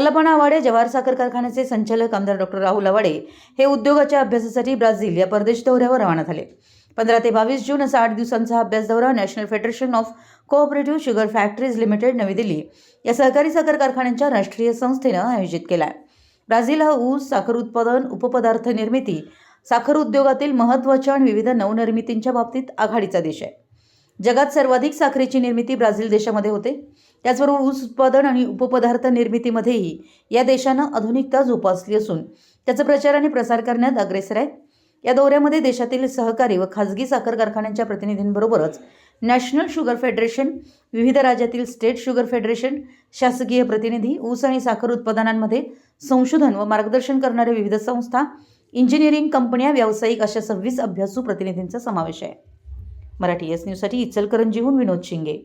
कल्पना आवाडे जवाहर साखर कारखान्याचे संचालक आमदार डॉक्टर राहुल आवाडे हे उद्योगाच्या अभ्यासासाठी ब्राझील या परदेश दौऱ्यावर रवाना झाले. पंधरा ते बावीस जून असा आठ दिवसांचा अभ्यास दौरा national federation of cooperative sugar factories limited Navi Delhi या सहकारी साखर कारखान्यांच्या राष्ट्रीय संस्थेनं आयोजित केला आहे ब्राझील हा ऊस साखर उत्पादन उपपदार्थ निर्मिती साखर उद्योगातील महत्त्वाच्या आणि विविध नवनिर्मितींच्या बाबतीत आघाडीचा देश आहे. जगात सर्वाधिक साखरेची निर्मिती ब्राझील देशामध्ये होते. त्याचबरोबर ऊस उत्पादन आणि उपपदार्थ निर्मितीमध्येही या देशानं आधुनिकता जोपासली असून त्याचा प्रचार आणि प्रसार करण्यात अग्रेसर आहे. या दौऱ्यामध्ये देशातील सहकारी व खाजगी साखर कारखान्यांच्या प्रतिनिधींबरोबरच नॅशनल शुगर फेडरेशन विविध राज्यातील स्टेट शुगर फेडरेशन शासकीय प्रतिनिधी ऊस आणि साखर उत्पादनांमध्ये संशोधन व मार्गदर्शन करणाऱ्या विविध संस्था इंजिनिअरिंग कंपन्या व्यावसायिक अशा सव्वीस अभ्यासू प्रतिनिधींचा समावेश आहे. मराठी एस न्यूजसाठी इचलकरंजीहून विनोद शिंगे.